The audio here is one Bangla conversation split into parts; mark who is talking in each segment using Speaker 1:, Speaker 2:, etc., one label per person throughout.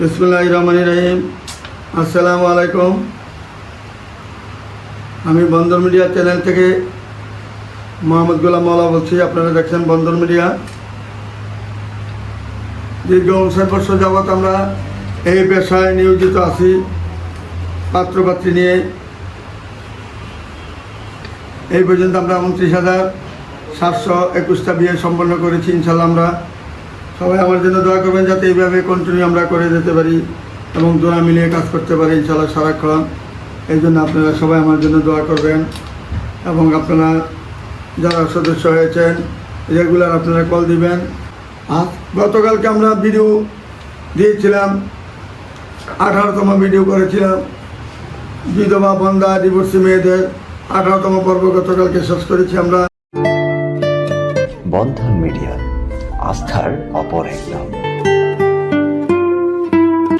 Speaker 1: বিসমুল্লাহ রহমান রহিম। আসসালামু আলাইকুম। আমি বন্দর মিডিয়া চ্যানেল থেকে মোহাম্মদ গোলাম মাওলা বলছি, আপনারা দেখছেন বন্দর মিডিয়া। দীর্ঘ উনষাট বছর যাবৎ আমরা এই পেশায় নিয়োজিত আছি, পাত্রপাত্রী নিয়ে। এই পর্যন্ত আমরা উনত্রিশ হাজার সাতশো একুশটা বিয়ে সম্পন্ন করেছি, ইনশাল্লাহ আমরা সবাই আমার জন্য দোয়া করবেন যাতে এইভাবে কন্টিনিউ আমরা করে যেতে পারি এবং দোয়া মিলিয়ে কাজ করতে পারি ইনশাল্লাহ সারাক্ষণ। এই জন্য আপনারা সবাই আমার জন্য দোয়া করবেন এবং আপনারা যারা সদস্য হয়েছেন, রেগুলার আপনারা কল দিবেন। আর গতকালকে আমরা ভিডিও দিয়েছিলাম, আঠারোতম ভিডিও করেছিলাম। বিধবা, বন্ধা ডিভোর্সি মেয়েদের আঠারোতম পর্ব গতকালকে শেষ করেছি আমরা।
Speaker 2: বন্ধন মিডিয়া। আস্থার অপর এক নাম।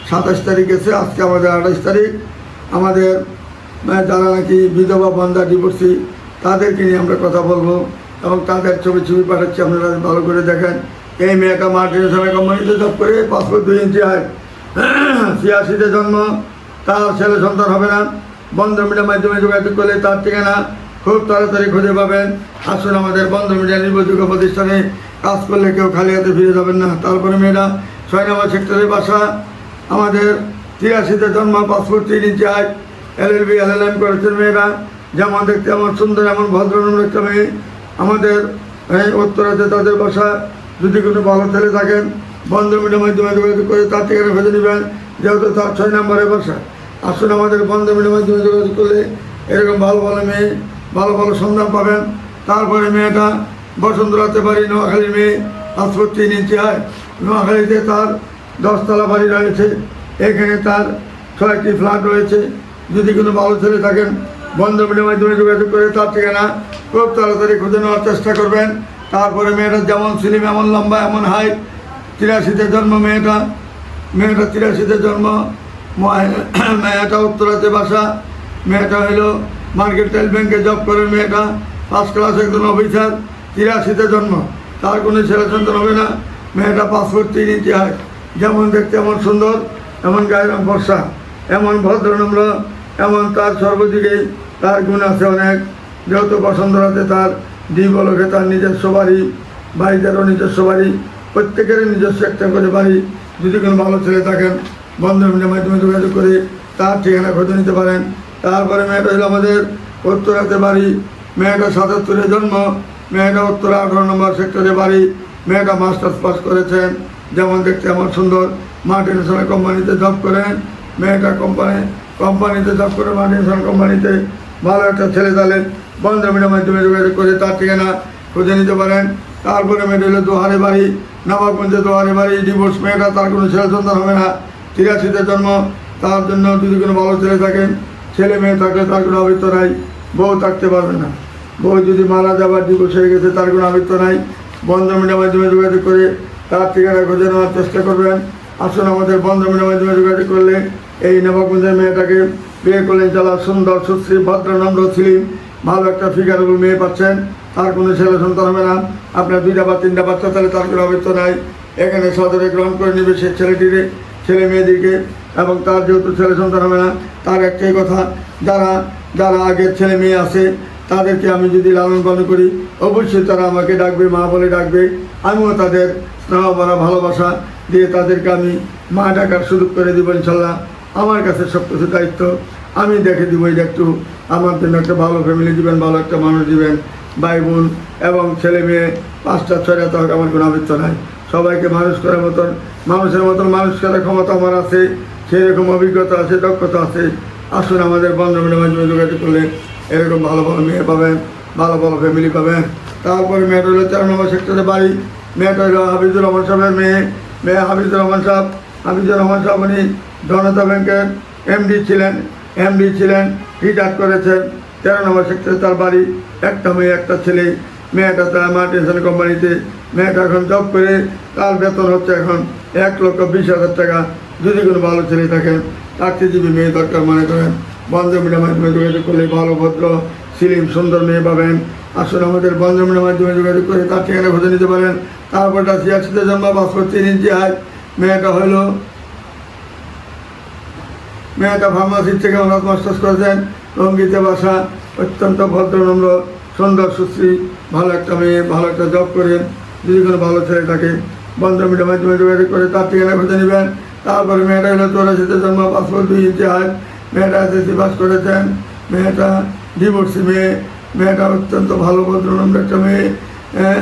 Speaker 1: সাতাশ তারিখ এসে, আজকে আমাদের আঠাশ তারিখ। আমাদের যারা নাকি বিধবা, বন্ধা ডিভোর্সি তাদেরকে নিয়ে আমরা কথা বলব এবং তাদের ছবি ছবি পাঠাচ্ছি, আপনারা ভালো করে দেখেন। এই মেয়েটা মাল্টিনেশনাল কোম্পানিতে জব করে, পাসপোর্ট দুই ইঞ্চি হয় ছিয়াশিতে জন্ম, তার ছেলে সন্তান হবে না। বন্ধ মিডিয়ার মাধ্যমে যোগাযোগ করলে তার ঠিকানা খুব তাড়াতাড়ি খুঁজে পাবেন। আসুন আমাদের বন্ধ মিডিয়া নির্ভরযোগ্য প্রতিষ্ঠানে কাজ করলে কেউ খালি হাতে ফিরে যাবেন না। তারপরে মেয়েরা ছয় নম্বর সেক্টরের বাসা। আমাদের তিরাশিতে জন্ম পাসপোর্ট তিন ইঞ্চি হাইট এলএলবি এলএলএম করেছেন মেয়েরা। যেমন দেখতে এমন সুন্দর, এমন ভদ্রনম্র একটা মেয়ে। আমাদের উত্তরাতে তাদের বাসা। যদি কোনো ভালো ছেলে থাকেন বন্ধ মিডিয়ার মাধ্যমে যোগাযোগ করে তার ঠিকানা ভেজে নেবেন, যেহেতু তার ছয় নম্বরের বাসা। আসুন আমাদের বন্ধ মিডিয়ার মাধ্যমে যোগাযোগ করলে এরকম ভালো ভালো মেয়ে, ভালো ভালো সন্ধান পাবেন। তারপরে মেয়েটা বসন্তরাতে বাড়ি নোয়াখালীর মেয়ে তিন ইঞ্চি হয় নোয়াখালীতে তার দশতলা বাড়ি রয়েছে। এখানে তার ছয়টি ফ্ল্যাট রয়েছে। যদি কোনো ভালো ছেলে থাকেন বন্ধ মিডিয়ার মাধ্যমে যোগাযোগ করে তার ঠিকানা খুব তাড়াতাড়ি খুঁজে নেওয়ার চেষ্টা করবেন। তারপরে মেয়েটা যেমন সিলিম, এমন লম্বা, এমন হাইট তিরাশিতে জন্ম মেয়েটা। মেয়েটা তিরাশিতে জন্ম মেয়েটা উত্তরাতে বাসা। মেয়েটা হলো মার্কেটাইল ব্যাংকে জব করে মেয়েটা। ফার্স্ট ক্লাস একজন অফিসার তিরাশিতে জন্ম। তার কোনো ছেলে সন্তান হবে না। মেয়েটা পাসপোর্ট তিন ইঞ্চি হয় যেমন দেখতে এমন সুন্দর, এমন গায়ের রং ফর্সা, এমন ভদ্রনম্র এমন তার সর্বদিকেই তার গুণ আছে অনেক। যেহেতু বসন্ত রাতে তার দ্বিবলকে তার নিজস্ব বাড়ি বাড়িদেরও নিজস্ব বাড়ি, প্রত্যেকেরই নিজস্ব একটা করে বাড়ি। যদি কোনো ভালো ছেলে থাকেন, বন্ধুদের মাধ্যমে যোগাযোগ করে তার ঠিকানা খুঁজে নিতে পারেন। তারপরে মেয়েটা হলো আমাদের উত্তরাতে বাড়ি। মেয়েটা সাতাত্তরে জন্ম। মেয়েটা উত্তরা আঠারো নম্বর সেক্টরে বাড়ি, মেয়েটা মাস্টার্স পাস করেছেন যেমন দেখতে আমার সুন্দর। মাল্টিনেশনাল কোম্পানিতে জব করেন মেয়েটা কোম্পানি, কোম্পানিতে জব করে মাল্টিনেশনাল কোম্পানিতে ভালো একটা ছেলে তাহলে বন্ধ মাধ্যমে যোগাযোগ করে তার ঠিকানা খুঁজে নিতে পারেন। তারপরে মেয়েটা হলো দোহারে বাড়ি, নবাবগঞ্জে দোহারে বাড়ি ডিভোর্স মেয়েটা, তার কোনো ছেলে সন্তান হবে না। তিরাশিতে জন্ম, তার জন্য যদি কোনো ভালো ছেলে থাকেন ছেলে মেয়ে থাকলে তার কোনো আবৃত্ত নাই, বউ থাকতে পারবে না। বউ যদি মারা যাবার ডিভোর্স হয়ে গেছে, তার কোনো আবৃত্ত নাই। বন্ধ মিডিয়ার মাধ্যমে যোগাযোগ করে তার ঠিকানা খুঁজে নেওয়ার চেষ্টা করবেন। আসুন আমাদের বন্ধ মিডিয়ার মাধ্যমে যোগাযোগ করলে এই নবাবগঞ্জের মেয়েটাকে বিয়ে করলেন চালা সুন্দর সুশ্রী ভদ্র নম্র ছিলেন ভালো একটা ফিগারেবল মেয়ে পাচ্ছেন। তার কোনো ছেলে সন্তান হবে না। আপনার দুইটা বা তিনটা বাচ্চা, তাহলে তার কোনো আবৃত্ত নাই। এখানে সদরে গ্রহণ করে নেবে সে ছেলেটিকে, ছেলে মেয়েদিকে এবং তার যেহেতু ছেলে সন্তান হবে না, তার একটাই কথা, যারা যারা আগের ছেলে মেয়ে আছে তাদেরকে আমি যদি লালন পালন করি, অবশ্যই তারা আমাকে ডাকবে, মা বলে ডাকবে। আমিও তাদের স্নেহ ভরা ভালোবাসা দিয়ে তাদেরকে আমি মা ডাকার সুযোগ করে দেবো, ইনশাল্লাহ। আমার কাছে সব কিছু দায়িত্ব। আমি দেখে দিব এটা একটু আমার জন্য একটা ভালো ফ্যামিলি দিবেন, ভালো একটা মানুষ দিবেন ভাই বোন এবং ছেলে মেয়ে, পাঁচটা, ছয়টা তো আমার কোনো আবৃত্ত নাই। সবাইকে মানুষ করার মতন, মানুষের মতন মানুষ করার ক্ষমতা আমার আছে। সেরকম অভিজ্ঞতা আছে, দক্ষতা আছে। আসুন আমাদের মাধ্যমে যোগাযোগ করলে এরকম ভালো ভালো মেয়ে পাবেন ভালো ভালো ফ্যামিলি পাবেন তারপরে মেয়েটা হলো চার নম্বর সেক্টরে বাড়ি। মেয়েটা হলো হাফিজুর রহমান সাহেবের মেয়ে। মেয়ে হাফিজুর রহমান সাহেব, হাফিজুর রহমান সাহেব উনি জনতা ব্যাংকের এমডি ছিলেন এমডি ছিলেন রিটায়ার করেছেন। তেরো নম্বর সেক্টরে তার বাড়ি, একটা মেয়ে, একটা ছেলে। মেয়েটা তার মাল্টিনেশনাল কোম্পানিতে মেয়েটা এখন জব করে, তার বেতন হচ্ছে এখন এক লক্ষ বিশ হাজার টাকা। যদি কোনো ভালো ছেলে থাকেন চাকরিজীবী মেয়ে দরকার মনে করেন। বন্ধ মিডিয়ার মাধ্যমে যোগাযোগ করলে ভালো ভদ্র, সিলিম, সুন্দর মেয়ে পাবেন। আসুন আমাদের বন্ধ মিডিয়ার মাধ্যমে যোগাযোগ করে তার ঠিকানা খুঁজে নিতে পারেন। তারপরটা ছিয়াশিতে জন্ম পাসপোর্ট তিন ইঞ্চি হাই মেয়েটা হলো, মেয়েটা ফার্মাসির থেকে অনার্স মাস্টার্স করেছেন। রঙ্গিতে বাসা, অত্যন্ত ভদ্রনম্র সুন্দর, সুশ্রী, ভালো একটা মেয়ে, ভালো একটা জব করে। যদি কোনো ভালো ছেলে থাকে বন্ধ মিডিয়ার মাধ্যমে যোগাযোগ করে তার ঠিকানা খুঁজে নেবেন। তারপরে মেয়েটা হলো চৌরাশিতে জন্ম পাসপোর্ট দুই ইঞ্চি হাত মেয়েটা এসএসসি পাস করেছেন মেয়েটা ডিভোর্সি মেয়ে মেয়েটা অত্যন্ত ভালো ভদ্রনম্র একটা মেয়ে আহ,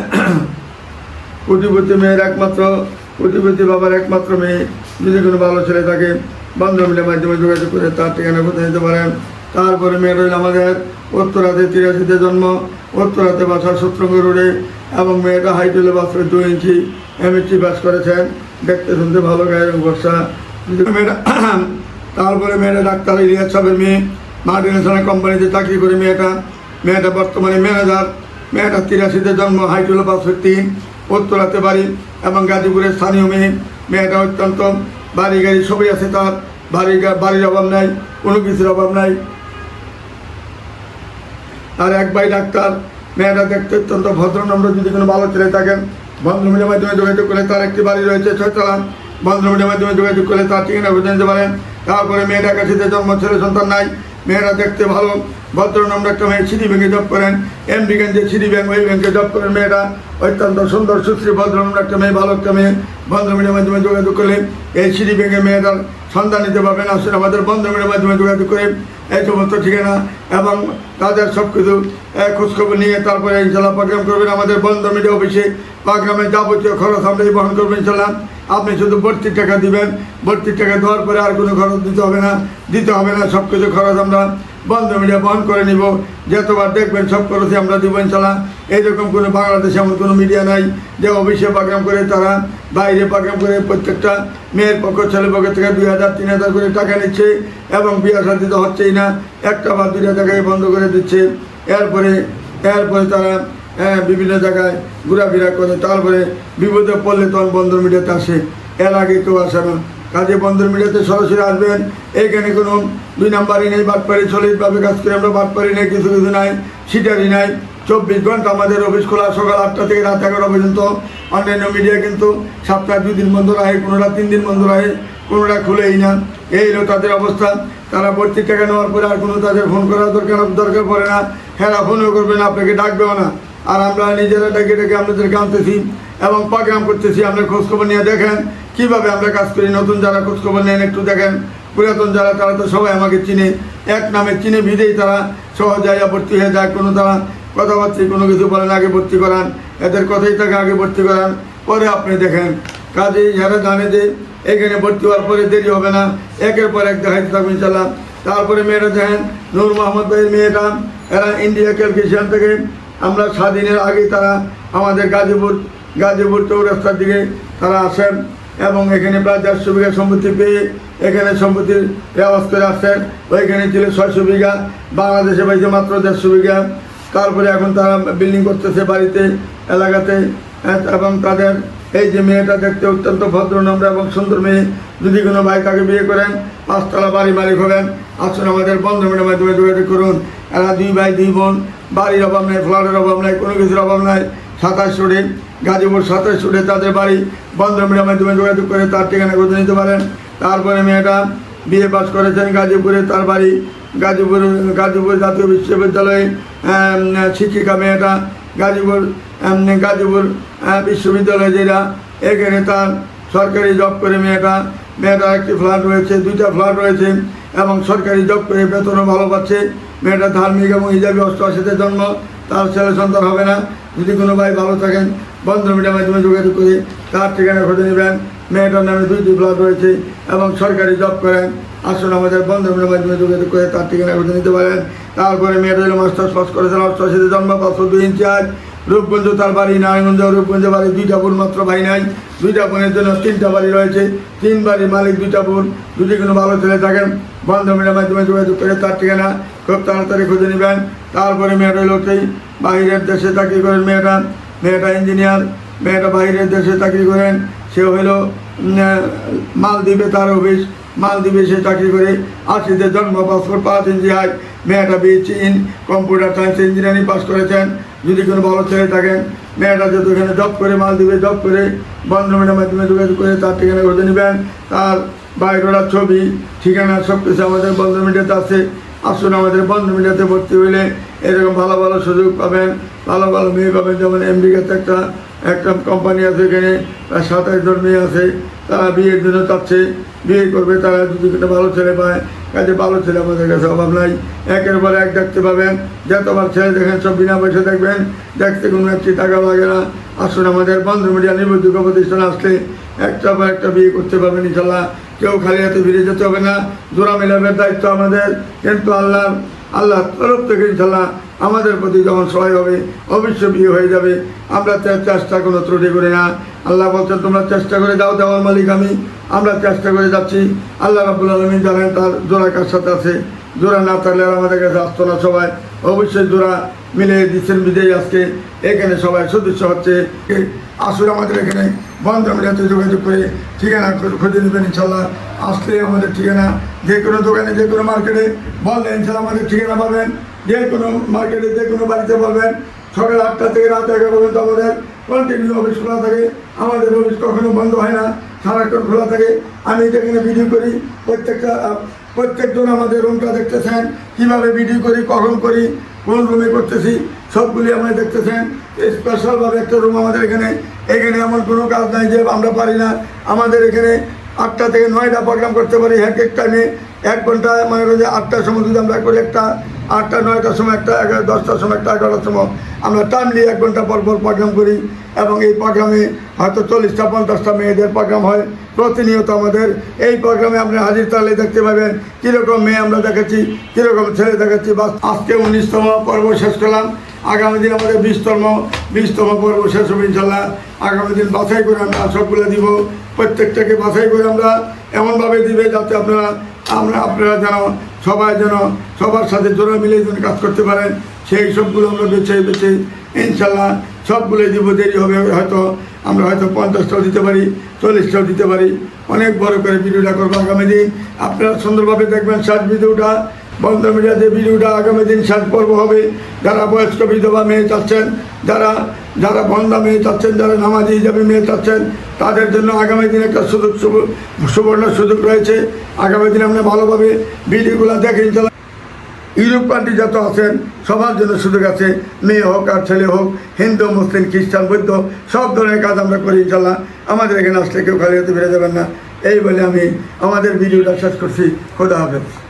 Speaker 1: কোটিপতি মেয়ের একমাত্র কোটিপতি বাবার একমাত্র মেয়ে। যদি কোনো ভালো ছেলে থাকে বান্ধবীদের মাধ্যমে যোগাযোগ করে তার ঠিকানা কোথায় নিতে পারেন। তারপরে মেয়ে রইল আমাদের উত্তরাতে তিরাশিতে জন্ম উত্তরাতে বাসা সত্রঙ্গ রোডে এবং মেয়েটা হাইট হলে বাসে দু ইঞ্চি এমএসসি পাস করেছেন। দেখতে শুনতে ভালো গায়ের বর্ষা। মেয়েটা তারপরে মেয়েটা ডাক্তার ইলিয়াস সাহেবের মেয়ে মাল্টিনেশনাল কোম্পানিতে চাকরি করে মেয়েটা। মেয়েটা বর্তমানে ম্যানেজার। মেয়েটা তিরাশিতে জন্ম হাইট হলো পাঁচশো উত্তরাতে বাড়ি এবং গাজীপুরের স্থানীয় মেয়ে। মেয়েটা অত্যন্ত বাড়ি গাড়ি সবই আছে তার। বাড়ি বাড়ির অভাব নাই, কোনো কিছুর অভাব নাই। তার এক ভাই ডাক্তার। মেয়েটা দেখতে অত্যন্ত ভদ্রনম্র যদি কোনো ভালো ছেলে থাকেন বন্ধুমিলের মাধ্যমে যোগাযোগ করে তার একটি বাড়ি রয়েছে ছয়তলা বন্ধুমিলের মাধ্যমে যোগাযোগ করে তার ঠিকানা বুঝে নিতে পারেন। তারপরে মেয়েটা কাছে জন্ম ছেলে সন্তান নাই, মেয়েরা দেখতে ভালো ভদ্রনম্র একটা মেয়ে সিডি ব্যাংকে জব করেন। এমডি যে সিডি ব্যাংক, ওই ব্যাংকে জব করেন মেয়েরা। অত্যন্ত সুন্দর, সুশ্রী ভদ্রনম্র একটা মেয়ে, ভালো একটা মেয়ে। বন্ধুমিলের মাধ্যমে যোগাযোগ করলে এই সিডি ব্যাংকে মেয়েটার সন্ধান নিতে পারবেন। আসলে আমাদের বন্ধুমিলের মাধ্যমে যোগাযোগ করে এই সমস্ত ঠিকানা এবং তাদের সব কিছু খোঁজখবর নিয়ে তারপরে ইনশাল্লাহ প্রোগ্রাম করবেন। আমাদের বন্ধ মিডিয়া অফিসে প্রোগ্রামের যাবতীয় খরচ আমরাই বহন করবেন ইনশাল্লাহ আপনি শুধু ভর্তির টাকা দিবেন। ভর্তির টাকা দেওয়ার পরে আর কোনো খরচ দিতে হবে না। দিতে হবে না, সব কিছু খরচ আমরা বন্ধ মিডিয়া বহন করে নিব। যতবার দেখবেন সব খরচই আমরা দিব ইনশাল্লাহ। এইরকম কোনো বাংলাদেশে এমন কোনো মিডিয়া নাই যে অফিসে প্রোগ্রাম করে তারা বাইরে প্রোগ্রাম করে প্রত্যেকটা মেয়ের পক্ষ ছেলে পক্ষ থেকে দুই হাজার, তিন হাজার করে টাকা নিচ্ছে এবং বিয়ে শাদি তো হচ্ছেই না। একটা বা দুইটা টাকায় বন্ধ করে দিচ্ছে। এরপরে এরপরে তারা হ্যাঁ, বিভিন্ন জায়গায় ঘোরাফেরা করে তারপরে বিপদে পড়লে তখন বন্দর মিডিয়াতে আসে। এর আগে কেউ আসে না। কাজে বন্দর মিডিয়াতে সরাসরি আসবেন এইখানে কোনো দুই নাম্বারই নেই বাটপাড়ি সলিডভাবে কাজ করে আমরা বাটপাড়ি নেই কিছু কিছু নাই সিটারি নাই। চব্বিশ ঘণ্টা আমাদের অফিস খোলা সকাল আটটা থেকে রাত এগারো পর্যন্ত। অন্যান্য মিডিয়া কিন্তু সপ্তাহে দুই দিন বন্ধ রাখে কোনোটা তিন দিন বন্ধ রাখে কোনোটা খুলেই না। এই হলো তাদের অবস্থা। তারা ভর্তির টাকা নেওয়ার পরে আর কোনো তাদের ফোন করার দরকার দরকার পড়ে না। হ্যাঁ ফোনও করবে না আপনাকে ডাকবেও না। আর আমরা নিজেরা ডেকে ডেকে আপনাদেরকে আনতেছি এবং প্রোগ্রাম করতেছি। আপনার খোঁজখবর নিয়ে দেখেন, কীভাবে আমরা কাজ করি। নতুন যারা খোঁজখবর নেন একটু দেখেন। পুরাতন যারা, তারা তো সবাই আমাকে চিনে। এক নামে চিনে ভিড়েই তারা সহজে ভর্তি হয়ে যায়। কোনো তারা কথাবার্তা কোনো কিছু বলেন আগে ভর্তি করান। এদের কথাই তাকে আগে ভর্তি করান। পরে আপনি দেখেন। কাজেই যারা জানে যে এখানে ভর্তি হওয়ার পরে দেরি হবে না, একের পর এক দেখাইতে থাকবেন ইনশাল্লাহ। তারপরে মেয়েরা দেখেন, নূর মোহাম্মদ ভাইয়ের মেয়েটা, এরা ইন্ডিয়া ক্যালকুলেশন থেকে। আমরা স্বাধীনের আগেই তারা আমাদের গাজীপুর গাজীপুর চৌরাস্তার দিকে তারা আসেন এবং এখানে প্রায় দেড়শো বিঘা সম্পত্তি পেয়ে এখানে সম্পত্তির ব্যবস্থা করে আসছেন ওইখানে ছিল ছয়শো বিঘা, বাংলাদেশে পাইছে মাত্র দেড়শো বিঘা। তারপরে এখন তারা বিল্ডিং করতেছে বাড়িতে, এলাকাতে এবং তাদের এই যে মেয়েটা দেখতে অত্যন্ত ভদ্র, নম্র এবং সুন্দর মেয়ে। যদি কোনো ভাই তাকে বিয়ে করেন, পাঁচতলা বাড়ি মালিক হবেন। আসুন আমাদের বন্ধ মেয়ের মাধ্যমে যোগাযোগ করুন এরা দুই ভাই, দুই বোন। বাড়ির অভাব নাই, ফ্ল্যাটের অভাব নাই, কোনো কিছুর অভাব নাই। সাতাশ রোডে গাজীপুর সাতাশ রোডে তাদের বাড়ি। বন্ধ মেয়ের মাধ্যমে যোগাযোগ করে তার ঠিকানা খুঁজে নিতে পারেন। তারপরে মেয়েটা বিএ পাস করেছেন গাজীপুরে তার বাড়ি। গাজীপুর গাজীপুর জাতীয় বিশ্ববিদ্যালয়ে শিক্ষিকা মেয়েটা। গাজীপুর গাজীপুর বিশ্ববিদ্যালয়ে যেটা, এখানে তার সরকারি জব করে মেয়েটা মেয়েটা একটি ফ্ল্যাট রয়েছে, দুইটা ফ্ল্যাট রয়েছে, এবং সরকারি জব করে বেতনও ভালো পাচ্ছে। মেয়েটা ধার্মিক এবং হিজাবি অষ্টআশিতে জন্ম, তার ছেলে সন্তান হবে না। যদি কোনো ভাই ভালো থাকেন বন্ধ মিডিয়ার মাধ্যমে যোগাযোগ করে তার ঠিকানা খুঁজে নেবেন। মেয়েটার নামে দুইটি ফ্ল্যাট রয়েছে, এবং সরকারি জব করেন। আসুন আমাদের বন্ধু মিডিয়ার মাধ্যমে যোগাযোগ করে তার ঠিকানা খুঁজে নিতে পারেন। তারপরে মেয়েটা মাস্টার্স পাস করেছেন অষ্টআশিতে জন্ম পাঁচশো দুই ইঞ্চি আজ। রূপগঞ্জ তার বাড়ি নারায়ণগঞ্জ রূপগঞ্জ বাড়ি দুইটা বোন মাত্র ভাই নাই। দুইটা বোনের জন্য তিনটা বাড়ি রয়েছে। তিন বাড়ির মালিক দুইটা বোন। যদি কোনো ভালো ছেলে থাকেন বন্ধ মিডিয়ার মাধ্যমে যোগাযোগ করে তার ঠিকানা খুব তাড়াতাড়ি খুঁজে নেবেন। তারপরে মেয়েটা হলো সেই বাইরের দেশে চাকরি করেন মেয়েটা। মেয়েটা ইঞ্জিনিয়ার মেয়েটা বাইরের দেশে চাকরি করেন। সে আহ, মালদ্বীপে তার অফিস। মালদ্বীপে সে চাকরি করে আশিতে জন্ম পাসপোর্ট পাঁচ ইঞ্চি হাই মেয়েটা BSc in computer science engineering pass করেছেন। যদি কোনো বড় ছেলে থাকেন মেয়েটা যেহেতু এখানে জব করে, মাল দিবে জব করে বন্ধ মিডিয়ার মাধ্যমে যোগাযোগ করে, তার ঠিকানা ঘটে নেবেন, তার বাইরেরা ছবি, ঠিকানা সব কিছু আমাদের বন্ধ মিডিয়াতে আছে। আসুন আমাদের বন্ধ মিডিয়াতে ভর্তি হইলে এরকম ভালো ভালো সুযোগ পাবেন, ভালো ভালো মেয়ে পাবেন, যেমন আমেরিকাতে একটা একটা কোম্পানি আছে এখানে প্রায় সাতাশ জন মেয়ে আছে, তারা বিয়ের জন্য চাচ্ছে, বিয়ে করবে, তারা যদি একটা ভালো ছেলে পায়, কাজে ভালো ছেলে আমাদের কাছে অভাব নাই। একের পর এক দেখতে পাবেন যতবার ছেলে দেখেন, সব বিনা পয়সা দেখবেন, দেখতে কোনো একটি টাকা লাগে না। আসুন আমাদের বন্ধু মিডিয়া নির্ভরযোগ্য প্রতিষ্ঠান আসলে একটা বা একটা বিয়ে করতে পারবেন, ইনশাল্লাহ। কেউ খালি হাতে ফিরে যেতে হবে না। জোড়া মেলাবের দায়িত্ব আমাদের। কিন্তু আল্লাহ আল্লাহ তরফ থেকে ইনশাল্লাহ আমাদের প্রতি যখন সহায় হবে, অবশ্যই বিয়ে হয়ে যাবে। আমরা চেষ্টা কোনো ত্রুটি করি না। আল্লাহ বলছেন, তোমরা চেষ্টা করে যাও দেওয়ার মালিক আমি। আমরা চেষ্টা করে যাচ্ছি। আল্লাহ রাবুল আলমিন জানেন তার জোড়া কার সাথে আছে। জোড়া না থাকলে আর আমাদের কাছে আসতো না সবাই। অবশ্যই জোড়া মিলে দিচ্ছেন বিজয়ী আজকে। এখানে সবাই সদস্য হচ্ছে। আসুন আমাদের এখানে বন্ধ মিডিয়াতে যোগাযোগ করে ঠিকানা খোঁজ- নেবেন ইনশাল্লাহ। আসলে আমাদের ঠিকানা যে কোনো দোকানে, যে কোনো মার্কেটে বললে ইনশাল্লাহ আমাদের ঠিকানা পাবেন। যে কোনো মার্কেটে, যে কোনো বাড়িতে বলবেন। সকাল আটটা থেকে রাত এগারো পর্যন্ত আমাদের কন্টিনিউ অফিস খোলা থাকে। আমাদের অফিস কখনো বন্ধ হয় না, সারাক্ষণ খোলা থাকে। আমি যেখানে ভিডিও করি, প্রত্যেকটা, প্রত্যেকজন আমাদের রুমটা দেখতেছেন। কীভাবে ভিডিও করি, কখন করি, কোন রুমে করতেছি সবগুলি আমরা দেখতেছেন। স্পেশালভাবে একটা রুম আমাদের এখানে। এখানে এমন কোনো কাজ নাই যে আমরা পারি না। আমাদের এখানে আটটা থেকে নয়টা প্রোগ্রাম করতে পারি এক এক টাইমে এক ঘণ্টা মনে করি যে আটটার সময় যদি আমরা করি একটা, আটটা, নয়টার সময় একটা, এগারো, দশটার সময় একটা, এগারোটার সময়। আমরা টাইমলি এক ঘণ্টা পর পর প্রোগ্রাম করি এবং এই প্রোগ্রামে হয়তো চল্লিশটা, পঞ্চাশটা মেয়েদের প্রোগ্রাম হয়। প্রতিনিয়ত আমাদের এই প্রোগ্রামে আপনি হাজির তাহলে দেখতে পাবেন কীরকম মেয়ে আমরা দেখাচ্ছি, কীরকম ছেলে দেখাচ্ছি। বা আজকে উনিশতম পর্ব শেষ করলাম। আগামী দিন আমাদের বিশতম বিশতম পর্ব শেষ হবে ইনশাল্লাহ আগামী দিন বাছাই করে আমরা সবগুলো দিব। প্রত্যেকটাকে বাছাই করে আমরা এমনভাবে দিবে যাতে আপনারা, আমরা, আপনারা যেন সবাই যেন সবার সাথে জোড়া মিলে যেন কাজ করতে পারেন। সেই সবগুলো আমরা বেছে বেছে ইনশাল্লাহ সবগুলোই দিব। দেরি হবে হয়তো, আমরা হয়তো পঞ্চাশটাও দিতে পারি, চল্লিশটাও দিতে পারি। অনেক বড় করে ভিডিওটা করব আগামী দিন। আপনারা সুন্দরভাবে দেখবেন শেষ ভিডিওটা বন্ধ মিডিয়াতে ভিডিওটা আগামী দিন শেষ পর্ব হবে। যারা বয়স্ক বিধবা মেয়ে চাচ্ছেন, যারা যারা বন্ধা মেয়ে চাচ্ছেন, যারা নামাজি হিসাবে মেয়ে চাচ্ছেন, তাদের জন্য আগামী দিন একটা সুযোগ সুব- সুবর্ণ সুযোগ রয়েছে। আগামী দিন আমরা ভালোভাবে ভিডিওগুলো দেখে ইনশাল্লাহ ইউরোপ কান্ট্রি যত আছেন, সবার জন্য সুযোগ আছে। মেয়ে হোক আর ছেলে হোক, হিন্দু, মুসলিম, খ্রিস্টান, বৌদ্ধ, সব ধরনের কাজ আমরা করি ইনশাল্লাহ। আমাদের এখানে আসলে কেউ খালি হতে ফিরে যাবেন না। এই বলে আমি আমাদের ভিডিওটা শেষ করছি। খোদা হাফেজ।